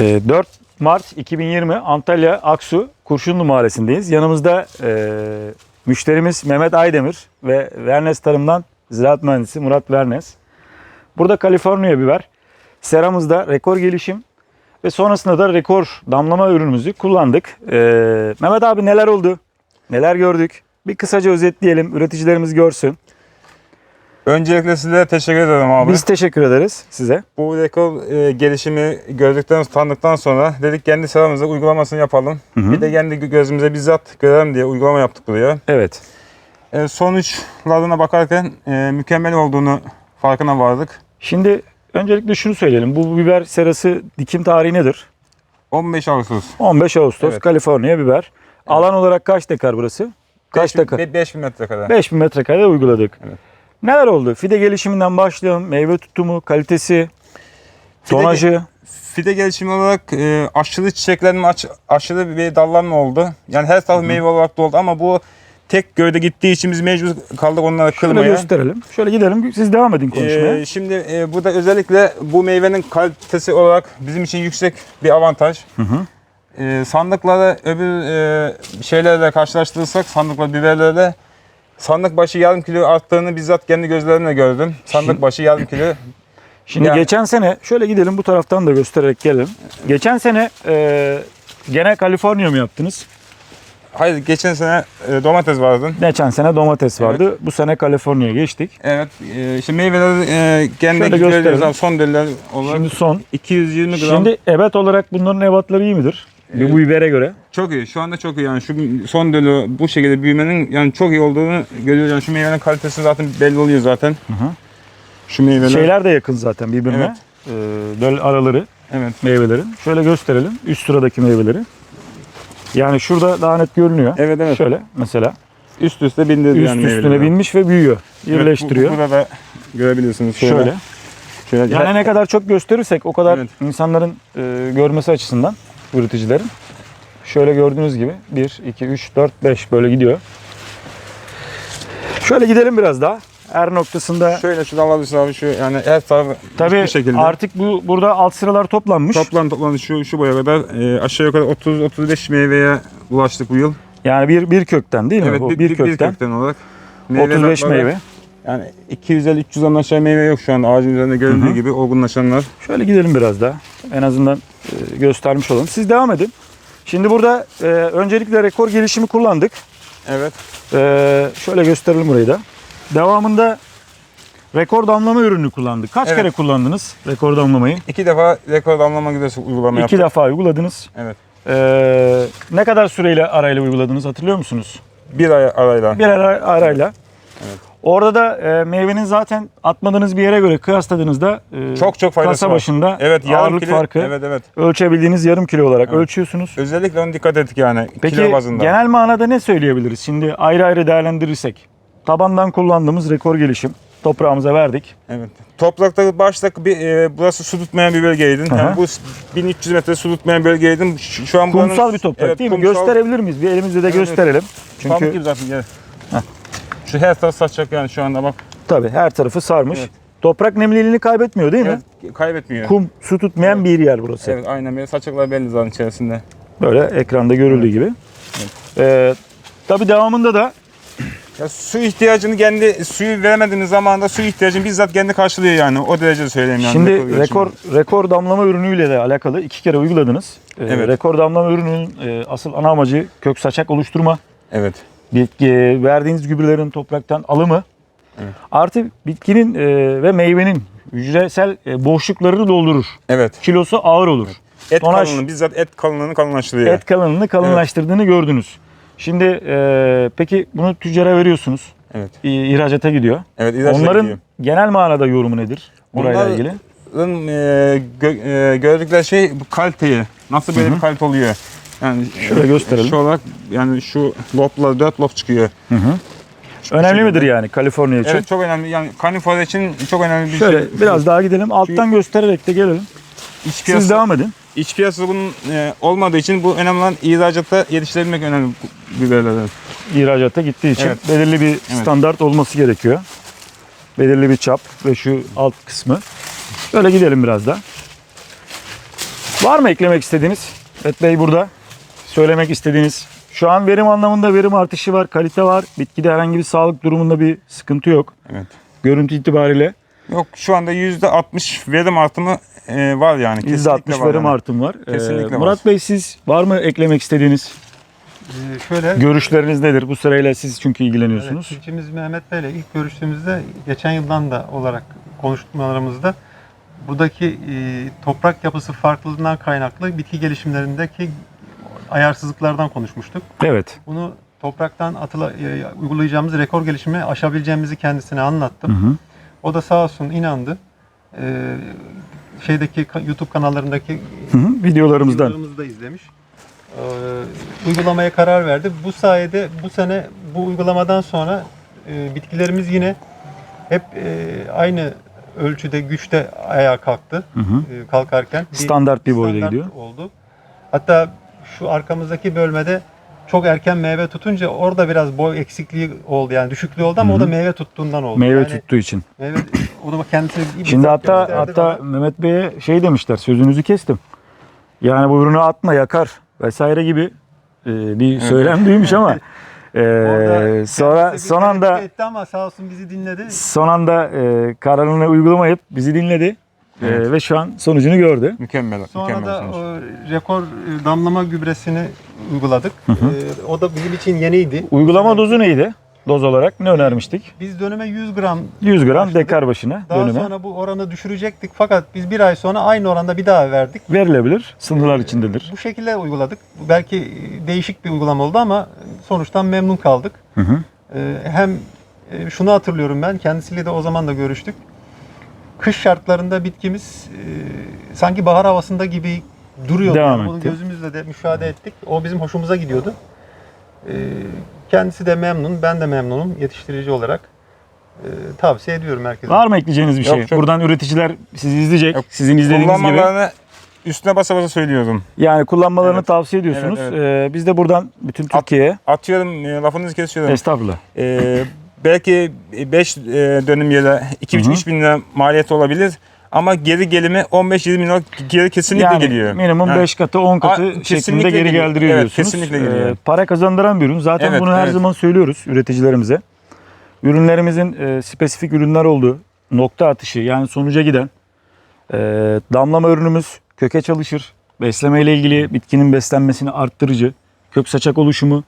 Ee, 4 Mart 2020 Antalya Aksu Kurşunlu Mahallesi'ndeyiz. Yanımızda e, müşterimiz Mehmet Aydemir ve Vernes Tarım'dan ziraat mühendisi Murat Vernes. Burada Kaliforniya biber, seramızda rekor gelişim ve sonrasında da rekor damlama ürünümüzü kullandık. Ee, Mehmet abi neler oldu? Neler gördük? Bir kısaca özetleyelim, üreticilerimiz görsün. Öncelikle size teşekkür ederim abi. Biz teşekkür ederiz size. Bu rekor e, gelişimi gördükten, tanıdıktan sonra dedik kendi sıramızda uygulamasını yapalım. hı. Bir de kendi gözümüze bizzat görelim diye uygulama yaptık buraya. Evet. E, sonuçlarına bakarken e, mükemmel olduğunu farkına vardık. Şimdi öncelikle şunu söyleyelim. Bu biber serası dikim tarihi nedir? 15 Ağustos. 15 Ağustos Evet. Kaliforniya biber. Alan olarak kaç dekar burası? Kaç 5000 dekar? be- 5000 metrekare. 5000 metrekarede uyguladık. Evet. Neler oldu? Fide gelişiminden başlayalım. Meyve tutumu, kalitesi, Fide tonajı. Fide gelişimi olarak e, aşırı çiçeklenme, aç- aşırı bir dallanma oldu. Yani her taraf meyve olarak doldu ama bu tek gövde gittiği için biz mecbur kaldık onları Şöyle kırmaya. gösterelim. Şöyle gidelim. Siz devam edin konuşmaya. Ee, şimdi e, burada özellikle bu meyvenin kalitesi olarak bizim için yüksek bir avantaj. hı. Ee, sandıkları öbür e, şeylerle karşılaştırırsak sandıkla biberlerle sandık başı yarım kilo arttığını bizzat kendi gözlerimle gördüm. Sandık Şimdi- başı yarım kilo. Şimdi yani- geçen sene şöyle gidelim bu taraftan da göstererek gelelim. Geçen sene e, gene Kaliforniya mı yaptınız? Hayır geçen sene e, domates vardı. Geçen sene domates vardı. Bu sene Kaliforniya'ya geçtik. Evet e, işte meyveleri e, kendi Şöyle son deliler olarak Şimdi son. 220 gram. Şimdi evet olarak bunların ebatları iyi midir? Bu bibere göre. Çok iyi. Şu anda çok iyi. Yani şu son dölü bu şekilde büyümenin yani çok iyi olduğunu görüyoruz. Yani şu meyvenin kalitesi zaten belli oluyor zaten. hı. Şu meyveler. Şeyler de yakın zaten birbirine. Evet. Ee, döl araları Evet. meyvelerin. Şöyle gösterelim. Üst sıradaki meyveleri. Yani şurada daha net görünüyor. Evet evet. Şöyle mesela. Üst üste bindirdi Üst yani üstüne meyveleri. binmiş ve büyüyor. Evet, Birleştiriyor. bu, burada da görebiliyorsunuz. Şöyle. Şöyle. Şöyle. Yani ne kadar çok gösterirsek o kadar Evet. insanların e, görmesi açısından üreticilerin. Şöyle gördüğünüz gibi 1, 2, 3, 4, 5 böyle gidiyor. Şöyle gidelim biraz daha. Her noktasında Şöyle şuradan alabilirsin abi şu yani her taraf tabii bu şekilde. artık bu burada alt sıralar toplanmış. Toplam toplam şu şu boya kadar e, aşağı yukarı 30 35 meyveye ulaştık bu yıl. Yani bir bir kökten değil mi? Evet bu bir, bir, bir, kökten, olarak. 35 Meyveler- meyve. Yani 250 300'den aşağı meyve yok şu an ağacın üzerinde göründüğü Hı hı. gibi olgunlaşanlar. Şöyle gidelim biraz daha. En azından e, göstermiş olalım. Siz devam edin. Şimdi burada e, öncelikle rekor gelişimi kullandık. Evet. E, şöyle gösterelim burayı da. Devamında rekor damlama ürünü kullandık. Kaç Evet. kere kullandınız rekor damlamayı? İki defa rekor damlama güdesi uygulama İki yaptık. defa uyguladınız. Evet. E, ne kadar süreyle arayla uyguladınız hatırlıyor musunuz? Bir ay arayla. Bir ara, arayla. Evet. Orada da e, meyvenin zaten atmadığınız bir yere göre kıyasladığınızda e, Çok çok faydası kasa var. başında Evet ağırlık kilo. farkı Evet evet. ölçebildiğiniz yarım kilo olarak Evet. ölçüyorsunuz. Özellikle ona dikkat ettik yani Peki kilo bazında. genel manada ne söyleyebiliriz? Şimdi ayrı ayrı değerlendirirsek. Tabandan kullandığımız rekor gelişim. Toprağımıza verdik. Evet. Toprakta başta bir e, burası su tutmayan bir bölgeydin. Aha. Yani bu 1300 metre su tutmayan bölgeydin. Şu, şu an buranın- Kumsal bir toprak Evet, değil mi? kumsal. Gösterebilir miyiz? Bir elimizde de Evet, gösterelim. Pamuk Çünkü gibi zaten gel. Şu her taraf saçacak yani şu anda bak. tabii her tarafı sarmış. Evet. Toprak nemliliğini kaybetmiyor değil mi? Evet, kaybetmiyor. Kum, su tutmayan bir yer burası. Evet aynen böyle saçaklar belli zaten içerisinde. Böyle ekranda görüldüğü gibi. Ee, tabii devamında da Ya su ihtiyacını kendi suyu veremediğiniz zamanda su ihtiyacını bizzat kendi karşılıyor yani. O derece söyleyeyim yani. Şimdi rekor rekor damlama ürünüyle de alakalı iki kere uyguladınız. Ee, Evet. Rekor damlama ürününün e, asıl ana amacı kök saçak oluşturma. Evet. Bitki, verdiğiniz gübrelerin topraktan alımı. Evet. Artı bitkinin e, ve meyvenin hücresel e, boşluklarını doldurur. Evet. Kilosu ağır olur. Et Tonaj- kalınlığı bizzat et kalınlığını kalınlaştırıyor. Et kalınlığını kalınlaştırdığını gördünüz. Şimdi e, peki bunu tüccara veriyorsunuz. Evet. İhracata gidiyor. Evet. ilaçla Onların gidiyor. genel manada yorumu nedir? Burayla Onlar- ilgili. Onların, e, gö- e, gördükleri şey bu kaliteyi. Nasıl böyle bir kalite oluyor? Yani Şöyle gösterelim. Şu olarak yani şu lopla dört lop çıkıyor. Hı hı. Önemli şekilde. midir yani Kaliforniya için? Evet çok önemli. Yani kanifer için çok önemli bir Şöyle şey. biraz daha gidelim. Alttan göstererek de gelelim. İç Siz piyasa, devam edin. iç piyasası bunun e, olmadığı için bu önemli olan ihracatta yetiştirebilmek önemli biberlerden. İhracata gittiği için Evet. belirli bir standart olması gerekiyor. Belirli bir çap ve şu alt kısmı. Böyle gidelim biraz da. Var mı eklemek istediğiniz? Evet Bey burada. Söylemek istediğiniz. Şu an verim anlamında verim artışı var, kalite var. Bitkide herhangi bir sağlık durumunda bir sıkıntı yok. Evet. Görüntü itibariyle Yok şu anda %60 verim artımı e, var yani. Kesinlikle %60 var verim yani. artım var. Ee, Kesinlikle var. Murat Bey siz var mı eklemek istediğiniz? Ee, şöyle Görüşleriniz nedir? Bu sırayla siz çünkü evet, ilgileniyorsunuz. çiftçimiz Mehmet Bey ile ilk görüştüğümüzde geçen yıldan da olarak konuşmalarımızda buradaki e, toprak yapısı farklılığından kaynaklı bitki gelişimlerindeki ayarsızlıklardan konuşmuştuk. Evet. Bunu topraktan atıla, e, uygulayacağımız rekor gelişimi aşabileceğimizi kendisine Hı anlattım. hı. O da sağ olsun inandı. Ee, şeydeki YouTube kanallarındaki Hı hı. Videolarımızdan. Videolarımızı da izlemiş. Ee, uygulamaya karar verdi. Bu sayede bu sene bu uygulamadan sonra e, bitkilerimiz yine hep e, aynı ölçüde güçte ayağa kalktı. Hı hı. e, kalkarken Standart bir boyda standart gidiyor. oldu. Hatta şu arkamızdaki bölmede çok erken meyve tutunca orada biraz boy eksikliği oldu yani düşüklüğü oldu ama Hı o da meyve tuttuğundan oldu. Meyve yani tuttuğu için. Meyve o da kendisi iyi Şimdi hatta hatta bana. Mehmet Bey'e şey demişler. Sözünüzü kestim. Yani bu ürünü atma yakar vesaire gibi e, bir söylem duymuş ama e, sonra son anda etti ama sağ olsun bizi dinledi. son anda e, kararını uygulamayıp bizi dinledi. E, Evet. ve şu an sonucunu gördü. Mükemmel. Sonra mükemmel da sonuç. o rekor e, damlama gübresini uyguladık. E, o da bizim için yeniydi. Uygulama dozu neydi? Doz olarak ne önermiştik? Biz dönüme 100 gram 100 gram Başladık. dekar başına daha dönüme sonra bu oranı düşürecektik. Fakat biz bir ay sonra aynı oranda bir daha verdik. verilebilir. Sınırlar içindedir. Bu şekilde uyguladık. Belki e, değişik bir uygulama oldu ama sonuçtan memnun kaldık. Hı hı. E, Hem e, şunu hatırlıyorum ben, kendisiyle de o zaman da görüştük. Kış şartlarında bitkimiz e, sanki bahar havasında gibi duruyordu. Devam Yani Bunu etti. gözümüzle de müşahede ettik. O bizim hoşumuza gidiyordu. E, Kendisi de memnun, ben de memnunum yetiştirici olarak. E, Tavsiye ediyorum herkese. Var mı ekleyeceğiniz bir Yok, şey? çok- Buradan üreticiler sizi izleyecek. Yok, Sizin izlediğiniz gibi. Kullanmalarını üstüne basa basa söylüyorum. Yani kullanmalarını Evet. tavsiye ediyorsunuz. Evet, Ee, biz de buradan bütün Türkiye'ye Atıyorum e, lafınızı kesiyorum. estağfurullah. Ee, belki 5 dönüm yere 2-3 bin lira maliyet olabilir. Ama geri gelimi 15-20 bin lira geri kesinlikle yani geliyor. minimum Yani 5 katı 10 katı Aa, şeklinde geri geliyor. geldiriyor Evet, diyorsunuz. kesinlikle geliyor. Ee, para kazandıran bir ürün. Zaten Evet, bunu her evet. zaman söylüyoruz üreticilerimize. Ürünlerimizin e, spesifik ürünler olduğu, nokta atışı yani sonuca giden e, damlama ürünümüz köke çalışır. Besleme ile ilgili bitkinin beslenmesini arttırıcı, kök saçak oluşumu,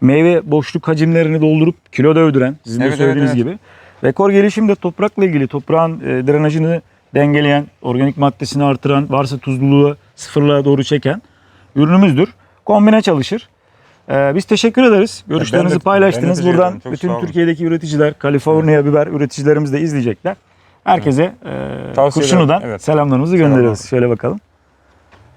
meyve boşluk hacimlerini doldurup kilo da öldüren sizin de Evet, evet, söylediğiniz evet. gibi. Rekor gelişim de toprakla ilgili toprağın e, drenajını dengeleyen, organik maddesini artıran, varsa tuzluluğu sıfırlığa doğru çeken ürünümüzdür. Kombine çalışır. Ee, biz teşekkür ederiz. Görüşlerinizi ben de paylaştınız. teşekkür Buradan ederim. Çok bütün. Türkiye'deki üreticiler, Kaliforniya biber üreticilerimiz de izleyecekler. Herkese e, Tavsiye kurşunudan. Evet. selamlarımızı gönderiyoruz. Şöyle bakalım.